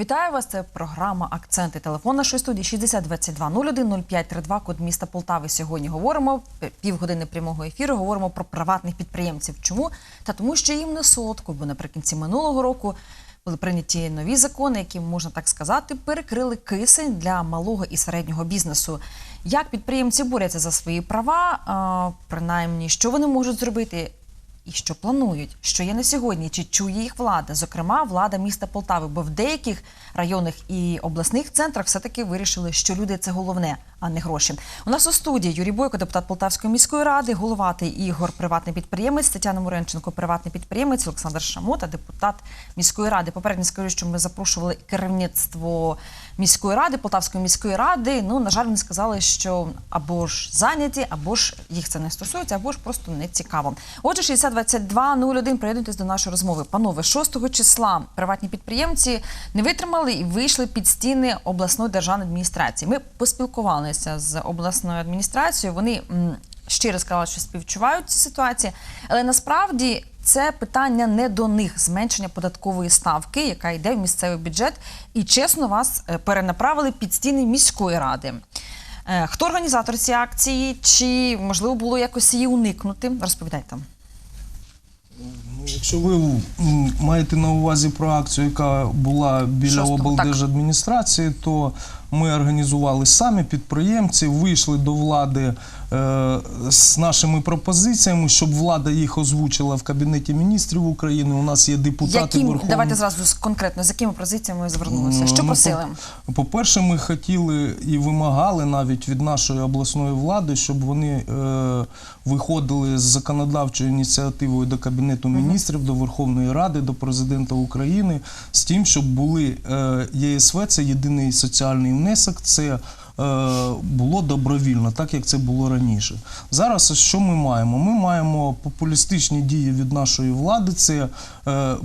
Вітаю вас. Це програма Акценти. Телефон нашої студії 6022 01 0532, код міста Полтави. Сьогодні говоримо е, півгодини прямого ефіру. Говоримо про приватних підприємців. Чому? Та тому, що їм не солодко, бо наприкінці минулого року були прийняті нові закони, які можна так сказати, перекрили кисень для малого і середнього бізнесу. Як підприємці борються за свої права, принаймні, що вони можуть зробити? І що планують, що є на сьогодні, чи чує їх влада, зокрема влада міста Полтави, бо в деяких районних і обласних центрах все-таки вирішили, що люди це головне, а не гроші. У нас у студії Юрій Бойко, депутат Полтавської міської ради, головатий Ігор, приватний підприємець, Тетяна Муренченко, приватний підприємець, Олександр Шамота, депутат міської ради. Попередньо скажу, що ми запрошували керівництво міської ради, Полтавської міської ради. Ну на жаль, вони сказали, що або ж зайняті, або ж їх це не стосується, або ж просто не цікаво. Отже, 602201, приєднуйтесь до нашої розмови. Панове, 6 числа приватні підприємці не витримали і вийшли під стіни обласної державної адміністрації. Ми поспілкувалися з обласною адміністрацією. Вони щиро сказали, що співчувають ці ситуації, але насправді. Це питання не до них зменшення податкової ставки, яка йде в місцевий бюджет, і чесно вас е, перенаправили під стіни міської ради. Е, Хто організатор цієї акції? Чи можливо було якось її уникнути? Розповідайте. Ну, Якщо ви маєте на увазі про акцію, яка була біля облдержадміністрації, то ми організували самі підприємці, вийшли до влади е, з нашими пропозиціями, щоб влада їх озвучила в кабінеті міністрів України. У нас є депутати Яким Верховної давайте зразу конкретно з якими позиціями ви звернулися? Що Ну, просили? по- По-перше, ми хотіли і вимагали навіть від нашої обласної влади, щоб вони е, виходили з законодавчою ініціативою до Кабінету міністрів, до Верховної Ради, до президента України з тим, щоб були е, ЄСВ, це єдиний соціальний внесок. Це е, було добровільно, так як це було раніше. Зараз що ми маємо? Ми маємо популістичні дії від нашої влади. Це е,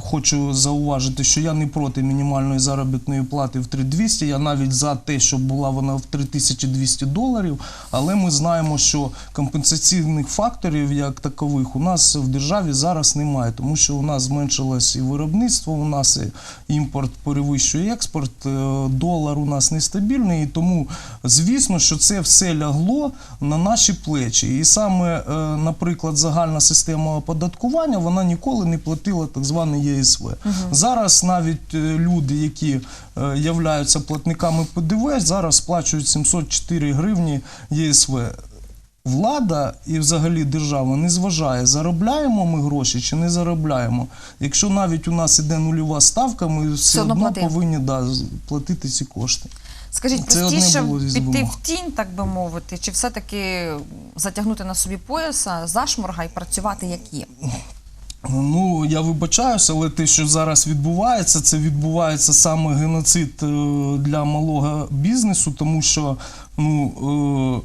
хочу зауважити, що я не проти мінімальної заробітної плати в 3200, я навіть за те, щоб була вона в 3200 доларів, але ми знаємо, що компенсаційних факторів як такових у нас в державі зараз немає, тому що у нас зменшилось і виробництво, у нас і імпорт перевищує експорт, е, долар у нас нестабільний, і тому звісно, що це все лягло на наші плечі. І саме, е, наприклад, загальна система оподаткування вона ніколи не платила так зване ЄСВ. Зараз навіть е, люди, які е, являються платниками ПДВ, зараз сплачують 704 гривні ЄСВ. Влада і взагалі держава не зважає, заробляємо ми гроші чи не заробляємо. Якщо навіть у нас іде нульова ставка, ми все, одно одно повинні да, платити ці кошти. Скажіть, Це простіше піти вимог. в тінь, так би мовити, чи все-таки затягнути на собі пояса, зашморга і працювати як є? Ну я вибачаюся, але те, що зараз відбувається, це відбувається саме геноцид е, для малого бізнесу, тому що ну.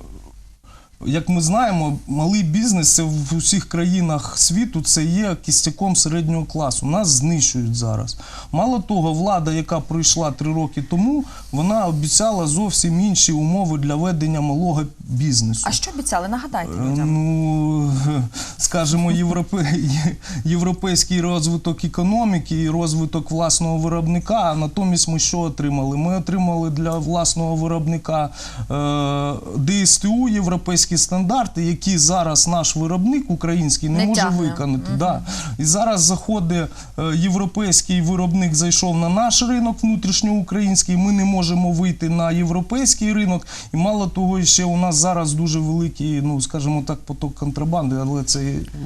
Як ми знаємо, малий бізнес це в усіх країнах світу це є кістяком середнього класу. Нас знищують зараз. Мало того, влада, яка прийшла три роки тому, вона обіцяла зовсім інші умови для ведення малого бізнесу. А що обіцяли? Нагадайте Е, людям. Ну, скажімо, європе... європейський розвиток економіки і розвиток власного виробника. А натомість ми що отримали? Ми отримали для власного виробника е... ДСТУ, європейські стандарти, які зараз наш виробник український не, Не може тягне. виконати. Да. І зараз заходить е, європейський виробник, зайшов на наш ринок внутрішньоукраїнський. Ми не можемо вийти на європейський ринок. І мало того, ще у нас зараз дуже великий, ну скажімо так, поток контрабанди, але це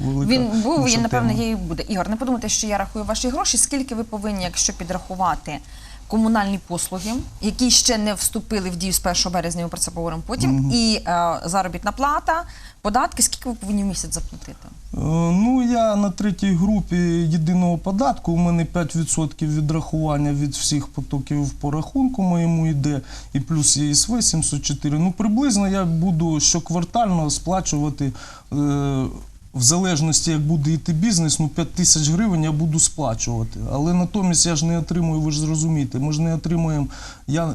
велика Він був і напевно є і буде. Ігор, не подумайте, що я рахую ваші гроші. Скільки ви повинні, якщо підрахувати комунальні послуги, які ще не вступили в дію з 1 березня, ми про це поговоримо потім, і е, заробітна плата, податки, скільки ви повинні в місяць заплатити? Е, Ну, я на третій групі єдиного податку. У мене 5% відрахування від всіх потоків по рахунку моєму йде, і плюс ЄСВ 704. Ну, приблизно я буду щоквартально сплачувати е, в залежності, як буде йти бізнес, ну 5 тисяч гривень я буду сплачувати. Але натомість я ж не отримую, ви ж зрозумієте, ми ж не отримуємо я, е,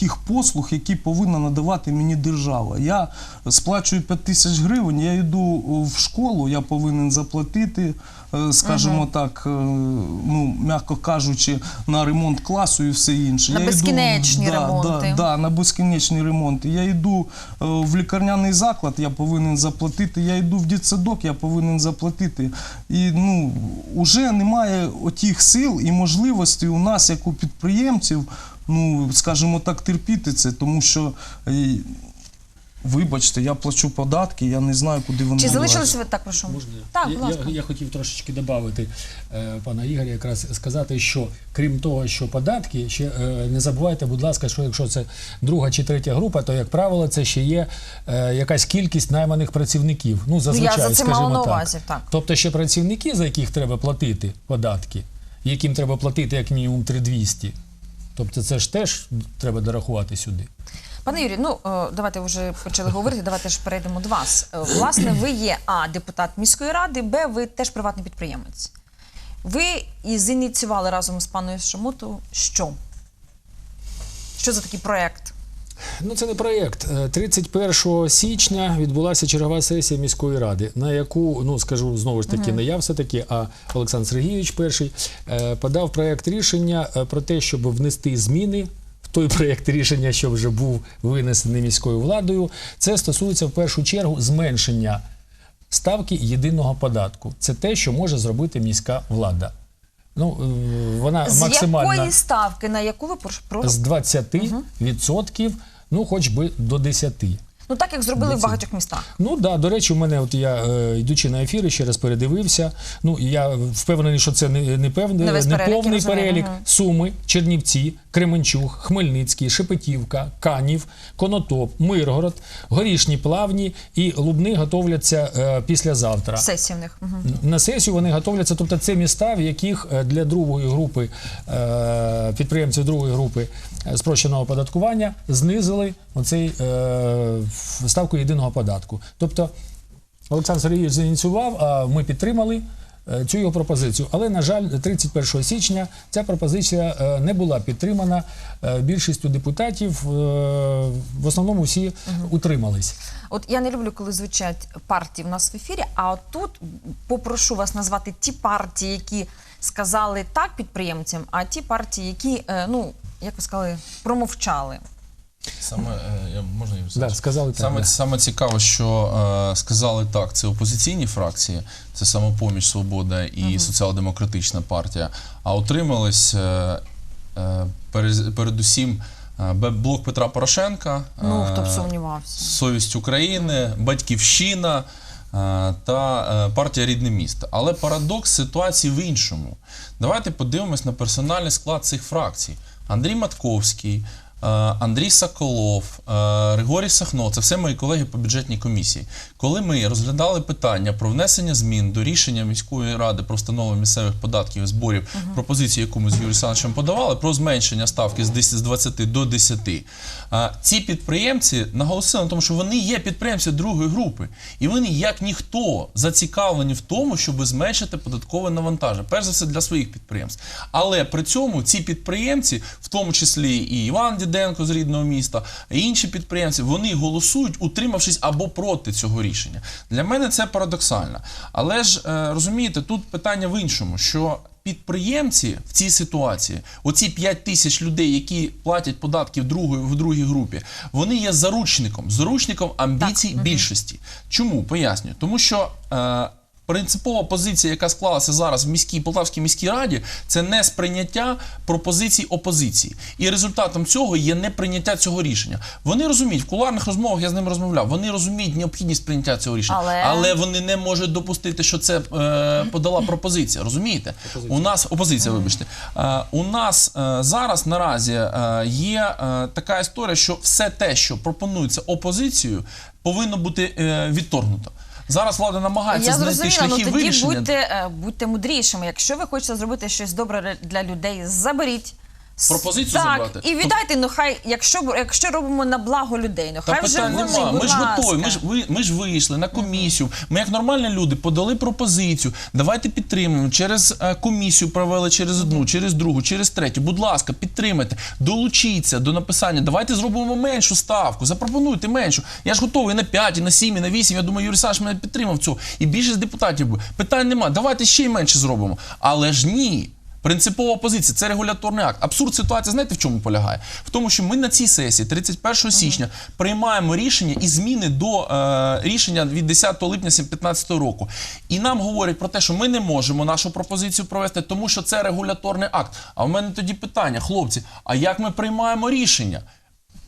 тих послуг, які повинна надавати мені держава. Я сплачую 5 тисяч гривень, я йду в школу, я повинен заплатити, е, скажімо так, е, ну, м'яко кажучи, на ремонт класу і все інше. На Я йду- безкінечні да, ремонти. Да, да, на безкінечні ремонти. Я йду е, в лікарняний заклад, я повинен заплатити. Я йду в дитсадок, я повинен заплатити. І ну, вже немає отих сил і можливостей у нас, як у підприємців, ну, скажімо так, терпіти це, тому що. е, Вибачте, я плачу податки, я не знаю, куди вони Чи залишилися ви так прошу? Можна? Так, я, будь ласка. я, я хотів трошечки додати е, пана Ігоря, якраз сказати, що крім того, що податки, ще е, не забувайте, будь ласка, що якщо це друга чи третя група, то як правило, це ще є е, якась кількість найманих працівників. Ну зазвичай, за це мала на так. увазі, так. Тобто ще працівники, за яких треба платити податки, яким треба платити як мінімум 3200. Тобто це ж теж треба дорахувати сюди. Пане Юрію, ну е, давайте вже почали говорити. Давайте ж перейдемо до вас. Е, Власне, ви є а депутат міської ради, б ви теж приватний підприємець. Ви і зініціювали разом з паною Шамуту що? Що за такий проект? Ну, це не проєкт. Е, 31 січня відбулася чергова сесія міської ради, на яку, ну скажу знову ж таки, не я все-таки, а Олександр Сергійович перший е, подав проєкт рішення е, про те, щоб внести зміни. в Той проєкт рішення, що вже був винесений міською владою, це стосується в першу чергу зменшення ставки єдиного податку. Це те, що може зробити міська влада. Ну, е, вона З максимальна. якої ставки, на яку ви прошу? з 20%, ну хоч би до 10%. Ну так як зробили в багатьох містах. Ну да, до речі, у мене, от я е, йдучи на ефіри, ще раз передивився. Ну я впевнений, що це не, не певний, Не весь не перелік, я повний розумію, перелік. мгм. Суми, Чернівці, Кременчуг, Хмельницький, Шепетівка, Канів, Конотоп, Миргород, Горішні Плавні і Лубни готовляться е, післязавтра. Сесія в них. Угу. На сесію вони готовляться, тобто це міста, в яких е, для другої групи е, підприємців другої групи спрощеного оподаткування знизили оцей е, ставку єдиного податку. Тобто Олександр Сергійович зініціював, а ми підтримали. е, Цю його пропозицію, але на жаль, 31 січня ця пропозиція е, не була підтримана е, більшістю депутатів. е, В основному всі утримались. От я не люблю, коли звучать партії в нас в ефірі. А от тут попрошу вас назвати ті партії, які сказали так підприємцям, а ті партії, які, е, ну як ви сказали, промовчали. Саме е, я можна Да, сказали так. Саме, да. саме цікаво, що е, сказали так, це опозиційні фракції, це самопоміч, Свобода і Соціал-демократична партія. А отримались е, е, передусім е, блок Петра Порошенка, Ну хто б е, сумнівався. Совість України, Батьківщина е, та е, партія Рідне місто. Але парадокс ситуації в іншому. Давайте подивимось на персональний склад цих фракцій: Андрій Матковський. Е, Андрій Соколов, е, Григорій Сахно це все мої колеги по бюджетній комісії. Коли ми розглядали питання про внесення змін до рішення міської ради про встановлення місцевих податків і зборів, пропозицію, яку ми з Юрієм Олександровичем подавали, про зменшення ставки з 10 з 20 до 10, ці підприємці наголосили на тому, що вони є підприємці другої групи, і вони, як ніхто, зацікавлені в тому, щоб зменшити податкове навантаження, перш за все для своїх підприємств. Але при цьому ці підприємці, в тому числі і Іван Діденко з рідного міста, інші підприємці, вони голосують, утримавшись або проти цього рішення. Для мене це парадоксально. Але ж е, розумієте, тут питання в іншому, що підприємці в цій ситуації, оці 5 тисяч людей, які платять податки в другої, в другій групі, вони є заручником, заручником амбіцій більшості. Чому? Пояснюю. Тому що. Е, Принципова позиція, яка склалася зараз в міській Полтавській міській раді, це не сприйняття пропозицій опозиції. І результатом цього є неприйняття цього рішення. Вони розуміють, в кулуарних розмовах я з ними розмовляв. Вони розуміють необхідність прийняття цього рішення, Але- але вони не можуть допустити, що це е, подала пропозиція. Розумієте? У нас опозиція, вибачте. Е, у нас е, зараз наразі е, є е, така історія, що все те, що пропонується опозицією, повинно бути е, відторгнуто. Зараз влада намагається Я знайти зрозуміла, ну тоді вирішення. будьте, е, будьте мудрішими. Якщо ви хочете зробити щось добре для людей, заберіть. Пропозицію так, забрати? і віддайте, ну хай, якщо, якщо робимо на благо людей, ну Та хай вже питань вони, нема. Ми ж ласка. готові. Ми ж ви ми ж вийшли на комісію. Ми, як нормальні люди, подали пропозицію. Давайте підтримуємо. Через е, комісію провели через одну, через другу, через третю. Будь ласка, підтримайте, долучіться до написання. Давайте зробимо меншу ставку. Запропонуйте меншу. Я ж готовий на 5, і на 7, і на 8. Я думаю, Юрій Саш мене підтримав цього. І більшість депутатів би. Питань нема. Давайте ще й менше зробимо. Але ж ні. Принципова позиція це регуляторний акт. Абсурд ситуації, знаєте, в чому полягає? В тому, що ми на цій сесії, 31 січня, приймаємо рішення і зміни до е, рішення від 10 липня 2015 року. І нам говорять про те, що ми не можемо нашу пропозицію провести, тому що це регуляторний акт. А в мене тоді питання, хлопці: а як ми приймаємо рішення?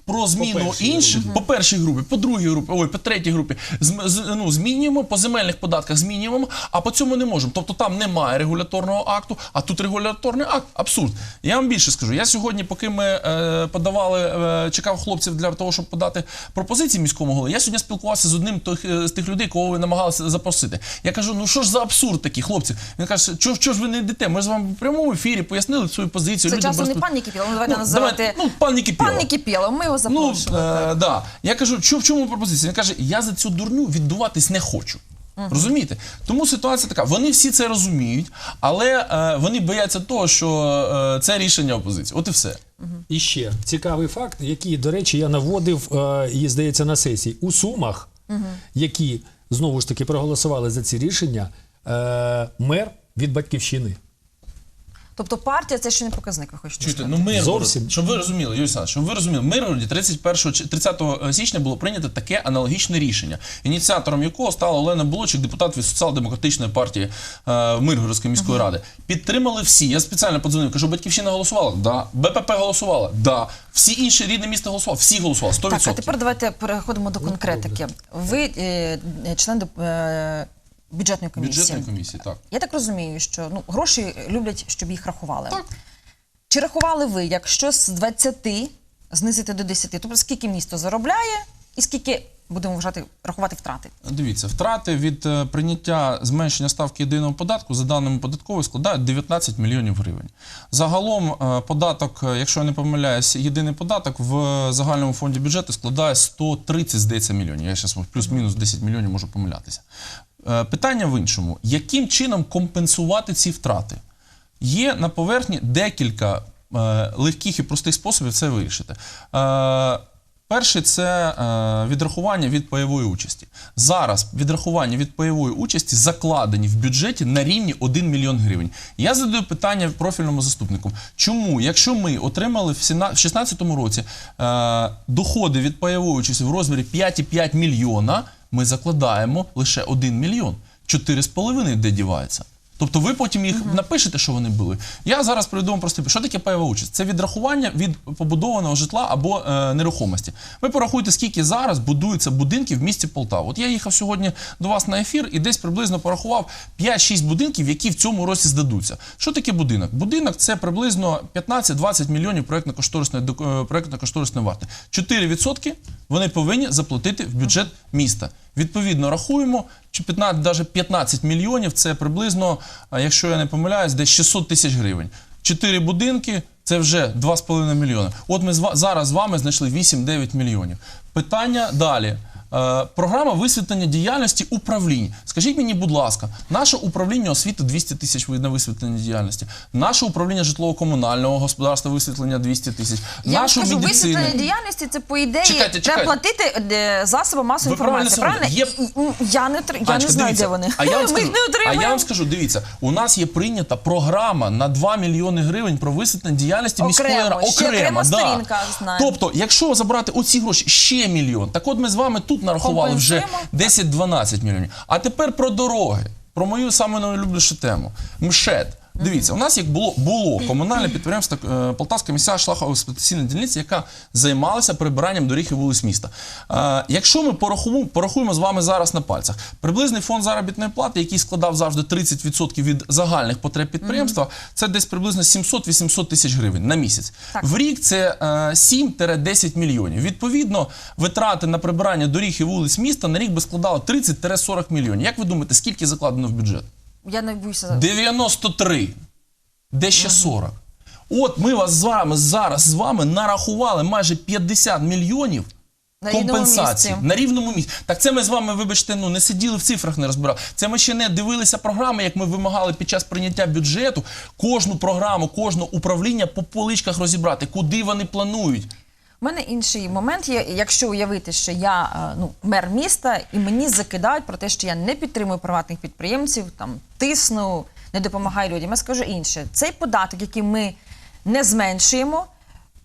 Про зміну першій інших по першій групі, по другій групі, ой, по третій групі. Зм- з- ну, змінюємо по земельних податках, змінюємо, а по цьому не можемо. Тобто там немає регуляторного акту, а тут регуляторний акт. Абсурд. Я вам більше скажу. Я сьогодні, поки ми е, подавали, е, чекав хлопців для того, щоб подати пропозиції міському голові. Я сьогодні спілкувався з одним тих, е, з тих людей, кого ви намагалися запросити. Я кажу: ну що ж за абсурд такий, хлопці? Він каже, що, що ж ви не йдете? Ми ж вам в прямому ефірі пояснили свою позицію. Це часом не пан Нікіпілов, ну давайте Ну, називати давай, ну, пан Нікіпілов. Пан Нікіпілов, ми його Ну, е, да. Я кажу, що в чому пропозиція? Він каже, я за цю дурню віддуватись не хочу. Розумієте? Тому ситуація така. Вони всі це розуміють, але е, вони бояться того, що е, це рішення опозиції. От і все. І ще цікавий факт, який, до речі, я наводив, е, і здається, на сесії. У Сумах, які знову ж таки проголосували за ці рішення, е, мер від батьківщини. Тобто партія це ще не показник, ви хочете Чуєте, сказати? ну Зовсім. щоб ви розуміли, Юрій щоб ви розуміли, в Миргороді 31 чи 30 січня було прийнято таке аналогічне рішення, ініціатором якого стала Олена Булочик, депутат від соціал-демократичної партії е, Миргородської міської ради. Підтримали всі. Я спеціально подзвонив, кажу, батьківщина голосувала? Да. БПП голосувала? Да. Всі інші рідне місто голосували? Всі голосували, 100%. Так, а тепер давайте переходимо до конкретики. Ви е, член е, бюджетної комісії. Бюджетної комісії, так. Я так розумію, що ну, гроші люблять, щоб їх рахували. Так. Чи рахували ви, якщо з 20 знизити до 10, тобто скільки місто заробляє і скільки будемо вважати рахувати втрати? Дивіться, втрати від е, прийняття зменшення ставки єдиного податку за даними податкової складають 19 мільйонів гривень. Загалом е, податок, е, якщо я не помиляюсь, єдиний податок в е, загальному фонді бюджету складає 130, здається, мільйонів. Я зараз плюс-мінус 10 мільйонів можу помилятися. Е, Питання в іншому: яким чином компенсувати ці втрати? Є на поверхні декілька е, легких і простих способів це вирішити. Е, Перший це відрахування від пайової участі. Зараз відрахування від пайової участі закладені в бюджеті на рівні 1 мільйон гривень. Я задаю питання профільному заступнику. Чому, якщо ми отримали в 2016 році доходи від пайової участі в розмірі 5,5 мільйона, ми закладаємо лише 1 мільйон. 4,5 де дівається? Тобто ви потім їх напишете, що вони були. Я зараз приведу вам простий. Що таке пайова участь? Це відрахування від побудованого житла або е, нерухомості. Ви порахуйте, скільки зараз будується будинків в місті Полтава. От я їхав сьогодні до вас на ефір і десь приблизно порахував 5-6 будинків, які в цьому році здадуться. Що таке будинок? Будинок це приблизно 15-20 мільйонів проєктно-кошторисної е, проєктно-кошторисної варти. 4% вони повинні заплатити в бюджет міста. Відповідно, рахуємо, чи 15, навіть 15 мільйонів це приблизно, якщо я не помиляюсь, десь 600 тисяч гривень. Чотири будинки це вже 2,5 мільйони. От ми зараз з вами знайшли 8-9 мільйонів. Питання далі. Е, програма висвітлення діяльності управлінь. Скажіть мені, будь ласка, наше управління освіти 200 тисяч на висвітлення діяльності, наше управління житлово-комунального господарства висвітлення 200 тисяч, Я нашу скажу, медицину. висвітлення діяльності це по ідеї Чекайте, треба платити е, засобам масової інформації. Правильно? Я не, я не знаю, дивіться, де вони. А я, вам скажу, а я вам скажу, дивіться, у нас є прийнята програма на 2 мільйони гривень про висвітлення діяльності міської Окремо, ради. ще окрема сторінка, знаю. Тобто, якщо забрати оці гроші ще мільйон, так от ми з вами тут нарахували вже Компенсуємо. 10-12 мільйонів. А тепер про дороги, про мою саме найлюблішу тему. МШЕД. Дивіться, у нас як було, було комунальне підприємство е, Полтавська міська шлахова експлуатаційна дільниця, яка займалася прибиранням доріг і вулиць міста. Е, якщо ми порахуємо, порахуємо з вами зараз на пальцях, приблизний фонд заробітної плати, який складав завжди 30% від загальних потреб підприємства, це десь приблизно 700-800 тисяч гривень на місяць. Так. В рік це е, 7-10 мільйонів. Відповідно, витрати на прибирання доріг і вулиць міста на рік би складало 30-40 мільйонів. Як ви думаєте, скільки закладено в бюджет? Я не боюся. 93. Де ще 40? От ми вас з вами зараз з вами нарахували майже 50 мільйонів. На рівному компенсації місці. на рівному місці. Так це ми з вами, вибачте, ну не сиділи в цифрах, не розбирали. Це ми ще не дивилися програми, як ми вимагали під час прийняття бюджету кожну програму, кожне управління по поличках розібрати, куди вони планують. У мене інший момент є. Якщо уявити, що я е, ну, мер міста, і мені закидають про те, що я не підтримую приватних підприємців, там тисну, не допомагаю людям. Я скажу інше: цей податок, який ми не зменшуємо.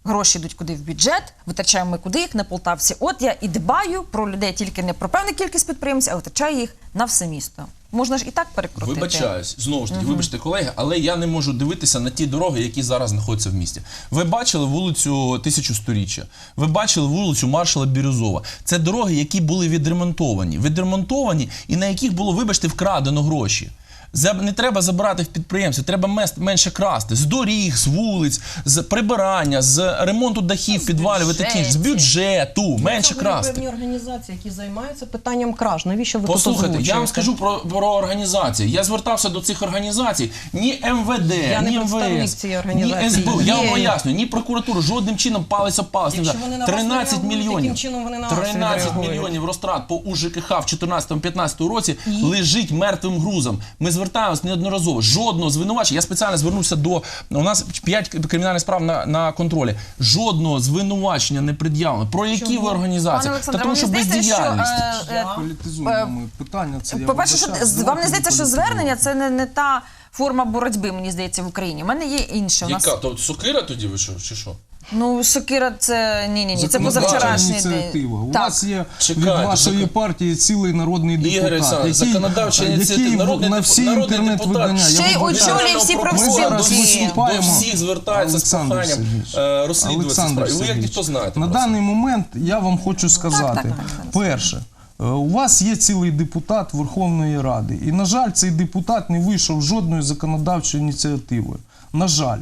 Гроші йдуть куди в бюджет, витрачаємо ми куди їх на полтавці. От я і дбаю про людей тільки не про певну кількість підприємців, а витрачаю їх на все місто. Можна ж і так перекрутити. Вибачаюсь, знову ж таки, вибачте, колеги, але я не можу дивитися на ті дороги, які зараз знаходяться в місті. Ви бачили вулицю Тисячу сторіччя, ви бачили вулицю Маршала Бірюзова. Це дороги, які були відремонтовані. Відремонтовані і на яких було, вибачте, вкрадено гроші. Не треба забирати в підприємців, треба менше красти з доріг, з вулиць, з прибирання, з ремонту дахів, підвалів і таке з бюджету, менше красти. певні організації, які займаються питанням краж. Навіщо ви тут Послухайте, я вам скажу про, про організації. Я звертався до цих організацій. Ні МВД, Я ні МВС, ні. СБУ. Я вам Є. пояснюю, ні прокуратура жодним чином палець об палець. Якщо вони на вас не 13 мільйонів. чином вони на вас 13 мільйонів розтрат по УЖКХ в 14-15 році лежить мертвим грузом. Ми звертаємось неодноразово. Жодного звинувачення. Я спеціально звернувся до у нас 5 кримінальних справ на, на контролі. Жодного звинувачення не пред'явлено. Про які ви організації? Та тому що бездіяльність. е, е, Політизуємо питання. Це я По-перше, що з- вам не здається, що звернення це не, не та форма боротьби, мені здається, в Україні. У мене є інше. У нас Яка? То сокира тоді вийшов, чи що? Ну Шокира, це ні, ні, ні. Це Законодавча позавчорашній ініціатива. У Так. вас є Чекайте, від вашої партії цілий народний депутат, Олександрович, законодавча ініціатива, який народний на всі народний інтернет-видання. депутат. Я Ще й вибачаюсь. очолює всі Генерального профспілки. Зараз до всіх- виступаємо. До всіх звертається з Олександр проханням Сергійович, е, розслідувати справи. Ви як Сергійович, ніхто знаєте. На про це. даний момент я вам хочу сказати. так. Перше, е, у вас є цілий депутат Верховної Ради. І, на жаль, цей депутат не вийшов жодною законодавчою ініціативою. На жаль.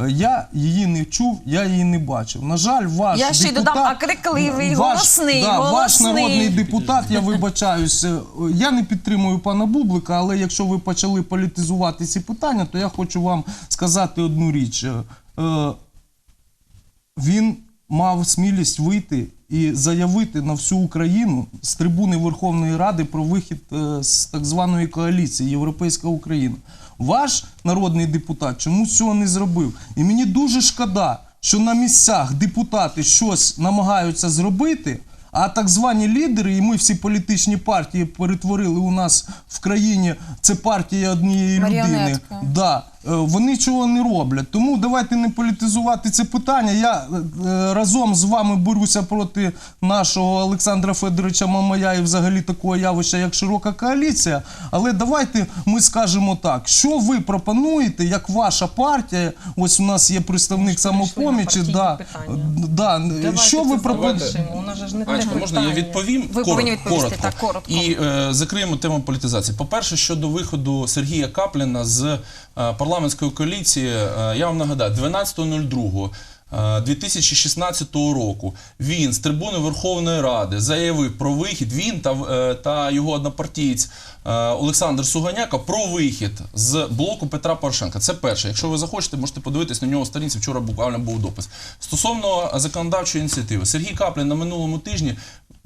Е, Я її не чув, я її не бачив. На жаль, ваш Я ще й депутат, додам, а крикливий, ваш, голосний, да, Ваш голосний. народний депутат, я вибачаюсь, е, я не підтримую пана Бублика, але якщо ви почали політизувати ці питання, то я хочу вам сказати одну річ. Е, е, він мав смілість вийти і заявити на всю Україну з трибуни Верховної Ради про вихід е, з так званої коаліції Європейська Україна. Ваш народний депутат чомусь цього не зробив. І мені дуже шкода, що на місцях депутати щось намагаються зробити. А так звані лідери, і ми всі політичні партії перетворили у нас в країні це партія однієї людини. Маріонетка. Да, вони чого не роблять. Тому давайте не політизувати це питання. Я е, разом з вами борюся проти нашого Олександра Федоровича Мамая і взагалі такого явища, як широка коаліція. Але давайте ми скажемо так: що ви пропонуєте, як ваша партія? Ось у нас є представник самопомічі. Да, да, Давайте що ви пропонуєте? У нас ж не Анечка, можна я відповім Ви коротко, повинні відповісти, коротко. так, коротко. і е, закриємо тему політизації. По-перше, щодо виходу Сергія Капліна з е, парламентської коаліції, е, я вам нагадаю, 12.02. е, 2016 року він з трибуни Верховної Ради заявив про вихід. Він та, е, та його однопартієць е, Олександр Суганяка про вихід з блоку Петра Порошенка. Це перше. Якщо ви захочете, можете подивитись на нього сторінці. Вчора буквально був допис. Стосовно законодавчої ініціативи, Сергій Каплін на минулому тижні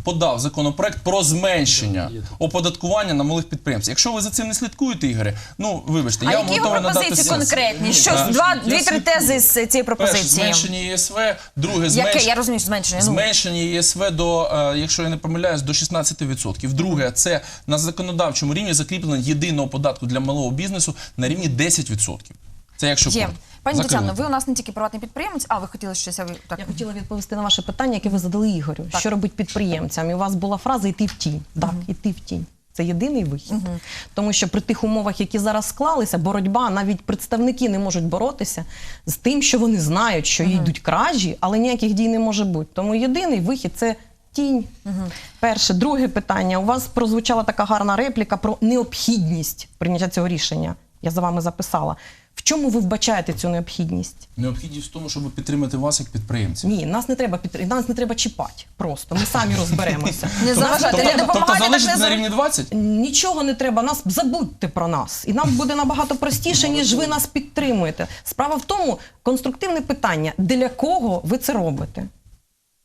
подав законопроект про зменшення оподаткування на малих підприємців. Якщо ви за цим не слідкуєте, Ігоре, ну вибачте, А я вам які його готовий надати пропозиції сенс. конкретні? Що два, дві-три тези з цієї Перше, пропозиції? зменшення ЄСВ, друге Яке? зменшення. Розумію, що зменшення. Ну, Зменшення ЄСВ до, е, якщо я не помиляюсь, до 16%. Друге, це на законодавчому рівні закріплення єдиного податку для малого бізнесу на рівні 10%. Це якщо є. коротко. Пані Закрили. Тетяно, ви у нас не тільки приватний підприємець, а ви хотіли щось. а ви- Так. Я хотіла відповісти на ваше питання, яке ви задали Ігорю. Що робить підприємцям? І у вас була фраза йти в тінь. Так, іти в тінь. Це єдиний вихід. Тому що при тих умовах, які зараз склалися, боротьба, навіть представники не можуть боротися з тим, що вони знають, що йдуть кражі, але ніяких дій не може бути. Тому єдиний вихід це тінь. Перше, друге питання. У вас прозвучала така гарна репліка про необхідність прийняття цього рішення. Я за вами записала. В чому ви вбачаєте цю необхідність? Необхідність в тому, щоб підтримати вас як підприємців. Ні, нас не треба підтр- нас не треба чіпати. Просто ми самі розберемося. Не заважайте, не Тобто, тобто залишити на рівні 20? Нічого не треба, нас забудьте про нас, і нам буде набагато простіше, ніж ви нас підтримуєте. Справа в тому, конструктивне питання: для кого ви це робите?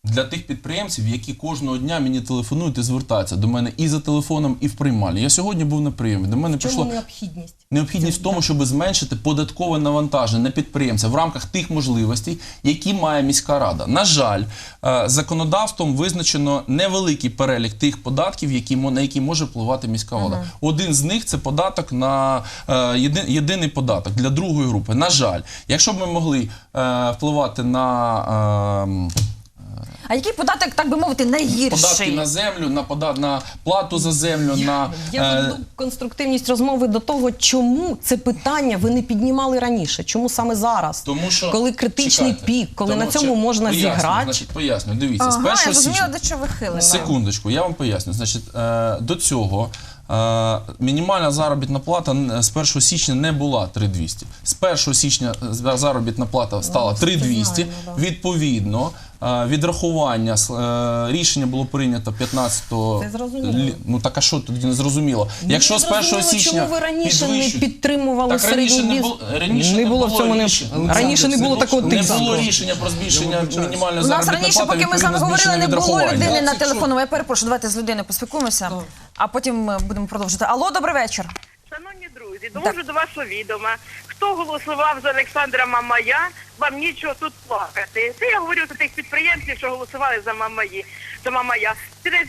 Для тих підприємців, які кожного дня мені телефонують і звертаються до мене і за телефоном, і в приймальні. Я сьогодні був на прийомі. До мене В прийшло необхідність? необхідність в тому, щоб зменшити податкове навантаження на підприємця в рамках тих можливостей, які має міська рада. На жаль, е, законодавством визначено невеликий перелік тих податків, які мо- на які може впливати міська влада. Один з них це податок на е, єди- єдиний податок для другої групи. На жаль, якщо б ми могли е, впливати на. А який податок, так би мовити, Податки на землю, на пода... на плату за землю, на Я е, веду конструктивність розмови до того, чому це питання ви не піднімали раніше. Чому саме зараз? тому що коли критичний Чекайте. пік, коли Тому на цьому чи- можна поясню, зіграти. Значить, поясню. Дивіться, з Ага, я 1 зрозуміла, січня. до чого ви хилите. Секундочку, я вам поясню. Значить, е, до цього мінімальна заробітна плата з 1 січня не була 3200. З 1 січня з- заробітна плата стала 3200. Відповідно, е, відрахування с- е, рішення було прийнято 15 Це зрозуміло. лі- Ну так а що тоді не зрозуміло? Якщо з 1 січня чому ви раніше не підтримували так раніше середній не було раніше не було в цьому не раніше не було такого Не було рішення про збільшення мінімальної У нас раніше, поки ми з вами говорили, не було людини на телефону. Я перепрошую, давайте з людиною поспілкуємося, а потім будемо продовжувати. Алло, добрий вечір. Шановні друзі, довожу до вашого відома. Хто голосував за Олександра Мамая, вам нічого тут плакати. Це я говорю до тих підприємців, що голосували за Мамаї, за Мамая. Через,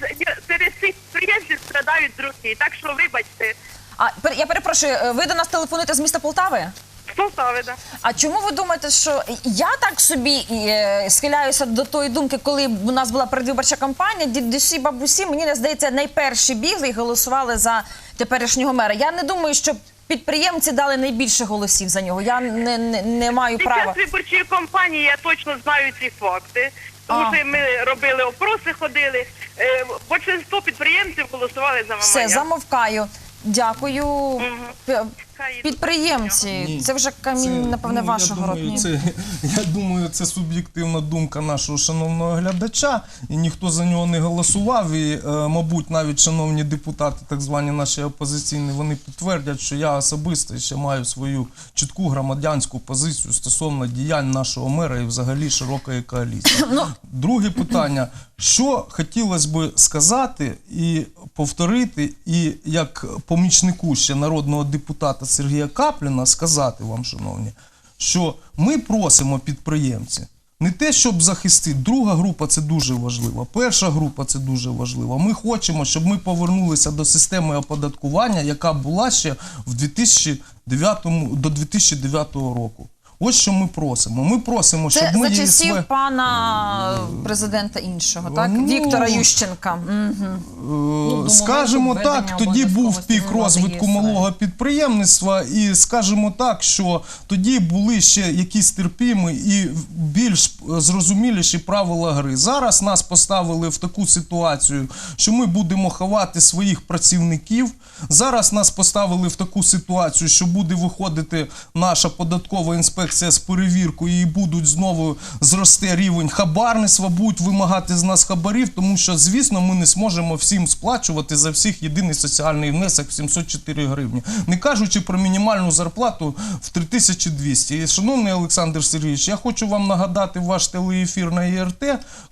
через цих підприємців страдають другі. Так що вибачте, А я перепрошую, ви до нас телефонуєте з міста Полтави? З Полтави, да. А чому ви думаєте, що я так собі е, схиляюся до тої думки, коли у нас була передвиборча кампанія, дідусі, бабусі, мені не здається, найперші бігли і голосували за теперішнього мера. Я не думаю, що підприємці дали найбільше голосів за нього. Я не, не, не маю Під права. час виборчої кампанії я точно знаю ці факти. Тому А. що ми робили опроси, ходили. Е, Большинство підприємців голосували за Мамая. Все, замовкаю. Дякую. П- Підприємці, Ні. це вже камінь, напевне, ну, вашого роду. це, я думаю, це суб'єктивна думка нашого шановного глядача, і ніхто за нього не голосував. І, е, мабуть, навіть шановні депутати, так звані наші опозиційні, вони підтвердять, що я особисто ще маю свою чітку громадянську позицію стосовно діянь нашого мера і взагалі широкої коаліції. Ну. Друге питання. Що хотілося би сказати і повторити, і як помічнику ще народного депутата Сергія Капліна сказати вам, шановні, що ми просимо підприємців Не те, щоб захистити. Друга група це дуже важливо. Перша група це дуже важливо. Ми хочемо, щоб ми повернулися до системи оподаткування, яка була ще в 2009, до 2009 року. Ось що ми просимо. Ми просимо, щоб Це ми за ЄСВ... часів пана президента іншого, так? Ну, Віктора Ющенка. Е, Скажімо введення так, тоді був пік розвитку малого підприємництва, і скажімо так, що тоді були ще якісь терпімі і більш зрозуміліші правила гри. Зараз нас поставили в таку ситуацію, що ми будемо ховати своїх працівників. Зараз нас поставили в таку ситуацію, що буде виходити наша податкова інспекція з перевіркою, і будуть знову зросте рівень хабарництва, будуть вимагати з нас хабарів, тому що, звісно, ми не зможемо всім сплачувати за всіх єдиний соціальний внесок в 704 гривні, не кажучи про мінімальну зарплату в 3200. І, шановний Олександр Сергійович, я хочу вам нагадати ваш телеефір на ІРТ,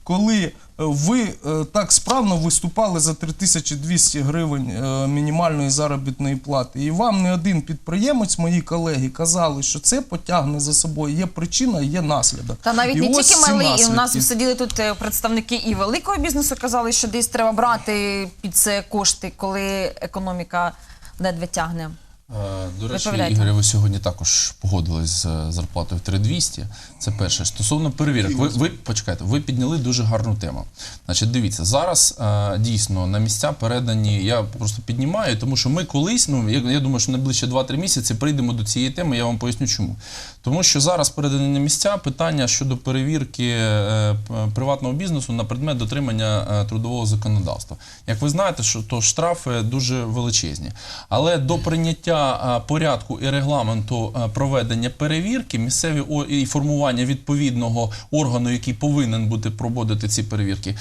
коли ви е, так справно виступали за 3200 гривень е, мінімальної заробітної плати. І вам не один підприємець, мої колеги, казали, що це потягне за собою. Є причина, є наслідок. Та навіть І не тільки і у нас сиділи тут е, представники і великого бізнесу, казали, що десь треба брати під це кошти, коли економіка ледве тягне. Е, До речі, Ігоря, ви сьогодні також погодились з зарплатою в 3200. Це перше. Стосовно перевірок, ви, ви почекайте, ви підняли дуже гарну тему. Значить, дивіться, зараз е, дійсно на місця передані. Я просто піднімаю, тому що ми колись, ну я думаю, що найближче 2-3 місяці прийдемо до цієї теми. Я вам поясню, чому. Тому що зараз передані на місця питання щодо перевірки е, приватного бізнесу на предмет дотримання е, трудового законодавства. Як ви знаєте, що то штрафи дуже величезні. Але до прийняття е, порядку і регламенту проведення перевірки, місцеві і формування відповідного органу, який повинен бути проводити ці перевірки,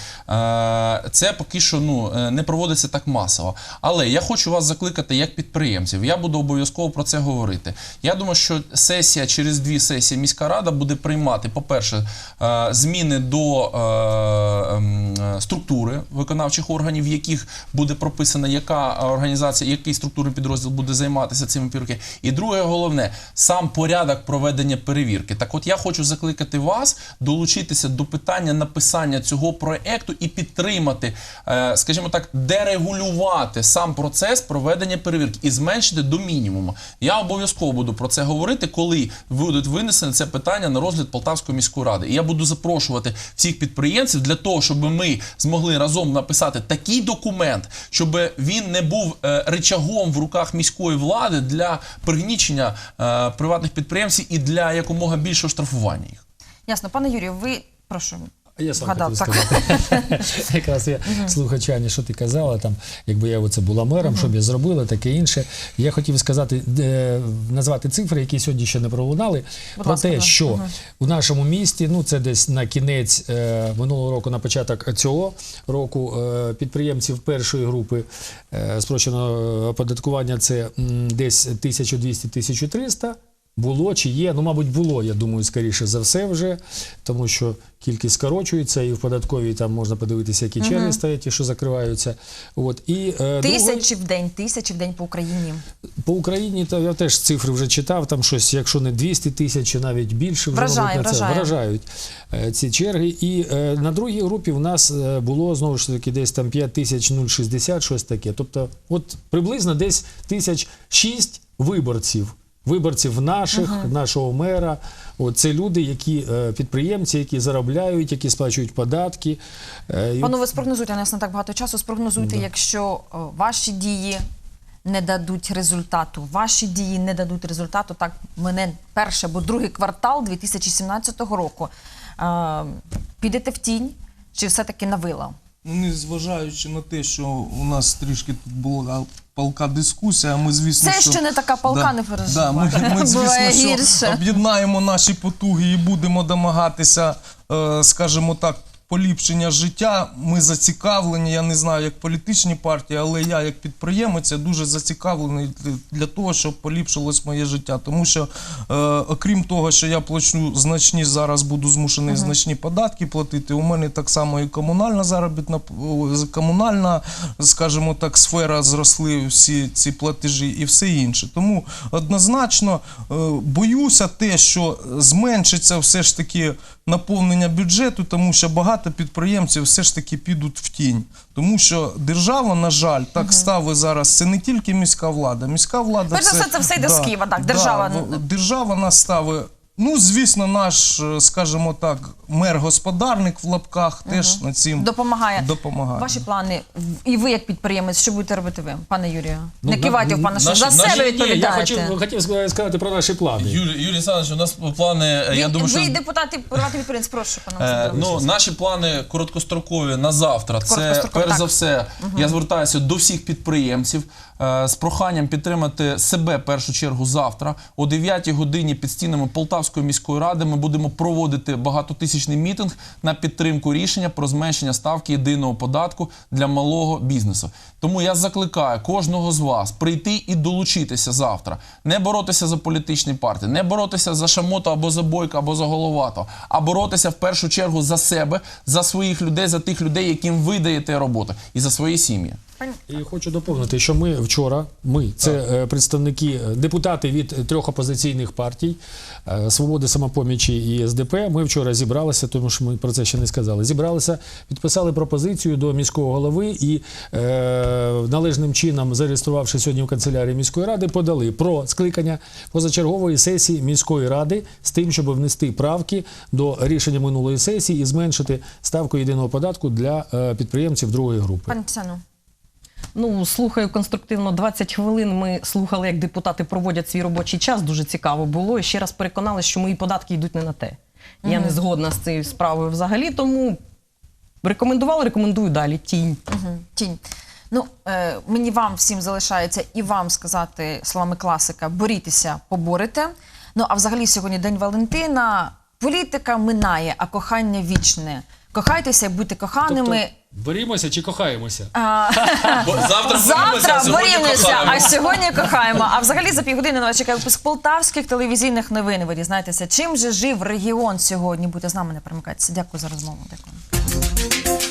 це поки що ну, не проводиться так масово. Але я хочу вас закликати як підприємців. Я буду обов'язково про це говорити. Я думаю, що сесія через дві сесії міська рада буде приймати, по-перше, е, зміни до е, ем, структури виконавчих органів, в яких буде прописано, яка організація, який структурний підрозділ буде займатися цими перевірками. І друге, головне, сам порядок проведення перевірки. Так, от я хочу закликати вас долучитися до питання написання цього проекту і підтримати, е, скажімо так, дерегулювати сам процес проведення перевірки і зменшити до мінімуму. Я обов'язково буду про це говорити, коли будуть винесені це питання на розгляд Полтавської міської ради. І я буду запрошувати всіх підприємців для того, щоб ми змогли разом написати такий документ, щоб він не був е, речагом в руках міської влади для пригнічення е, приватних підприємців і для якомога більшого штрафування їх. Ясно, пане Юрію, ви прошу. Я сам хотів сказати. Якраз я слухачані, що ти казала, там, якби я оце була мером, що б я зробила, таке інше. Я хотів сказати, назвати цифри, які сьогодні ще не пролунали, про те, що у нашому місті, ну це десь на кінець е, минулого року, на початок цього року, е, підприємців першої групи е, спрощеного оподаткування це десь 1200-1300. Було чи є, ну, мабуть, було, я думаю, скоріше за все вже, тому що кількість скорочується, і в податковій там можна подивитися, які черги стоять, ті, що закриваються. От, і, е, Тисячі в день, тисячі в день по Україні. по Україні, то я теж цифри вже читав, там щось, якщо не 200 тисяч, навіть більше, вже Вражає, мабуть, на це вражають е, ці черги. І е, на другій групі в нас е, було знову ж таки десь там 5 тисяч 060, щось таке. Тобто, от приблизно десь тисяч шість виборців. Виборців наших, нашого мера. От це люди, які е, підприємці, які заробляють, які сплачують податки. Е, Пану, ви спрогнозуйте, у нас не так багато часу. Спрогнозуйте, якщо ваші дії не дадуть результату, ваші дії не дадуть результату, так мене перший або другий квартал 2017 року. Е, підете в тінь чи все-таки на вила? Ну, незважаючи на те, що у нас трішки тут була палка дискусія, ми звісно, Це що ще не така палка, да, не да, ми, ми звісно, що об'єднаємо наші потуги і будемо домагатися, е, скажімо так. Поліпшення життя. Ми зацікавлені. Я не знаю, як політичні партії, але я, як підприємець, я дуже зацікавлений для того, щоб поліпшилось моє життя. Тому що, е, окрім того, що я плачу значні зараз, буду змушений значні податки платити. У мене так само і комунальна заробітна комунальна, скажімо так, сфера зросли всі ці платежі і все інше. Тому однозначно е, боюся те, що зменшиться все ж таки наповнення бюджету, тому що багато підприємців все ж таки підуть в тінь. Тому що держава, на жаль, так ставить зараз. Це не тільки міська влада. Міська влада Перш за все, це все йде з Києва, так, держава. да, держава нас ставить. Ну, звісно, наш, е, скажімо так, мер-господарник в лапках теж над цим Допомагає. допомагає. Ваші плани і ви як підприємець, що будете робити ви, пане Юрію? Ну, не на- кивайте в пане, що за наші- себе ні, я відповідаєте. хотів, хотів сказати про наші плани. Юрій, Юрій Олександрович, у нас плани. Ви, я думаю, ви що депутати приватний підприємець, прошу, пане Е, ну, наші плани короткострокові на завтра. Це перш так. за все. Я звертаюся до всіх підприємців з проханням підтримати себе першу чергу завтра. О 9 годині під стінами Полтавської міської ради ми будемо проводити багатотисячний мітинг на підтримку рішення про зменшення ставки єдиного податку для малого бізнесу. Тому я закликаю кожного з вас прийти і долучитися завтра, не боротися за політичні партії, не боротися за шамота або за бойка, або за головато, а боротися в першу чергу за себе, за своїх людей, за тих людей, яким ви даєте роботу, і за свої сім'ї. І хочу доповнити, що ми вчора, ми це е, представники, е, депутати від е, трьох опозиційних партій Свободи, самопомічі і СДП. Ми вчора зібралися, тому що ми про це ще не сказали. Зібралися, підписали пропозицію до міського голови і е, належним чином, зареєструвавши сьогодні в канцелярії міської ради, подали про скликання позачергової сесії міської ради з тим, щоб внести правки до рішення минулої сесії і зменшити ставку єдиного податку для підприємців другої групи. Пане Тетяно, Ну, слухаю конструктивно 20 хвилин. Ми слухали, як депутати проводять свій робочий час. Дуже цікаво було. І ще раз переконалися, що мої податки йдуть не на те. Я не згодна з цією справою взагалі, тому рекомендувала, рекомендую далі. Тінь. Угу. Тінь. Ну, е, мені вам всім залишається і вам сказати словами класика: борітеся, поборете. Ну а взагалі сьогодні День Валентина. Політика минає, а кохання вічне. Кохайтеся, будьте коханими. Тобто, борімося чи кохаємося? Бо завтра борімося, Завтра а сьогодні борімося, кохаємо. а сьогодні кохаємо. А взагалі за півгодини на вас чекає випуск полтавських телевізійних новин. Ви дізнаєтеся, чим же жив регіон сьогодні. Будьте з нами, не перемикайтеся. Дякую за розмову. Дякую.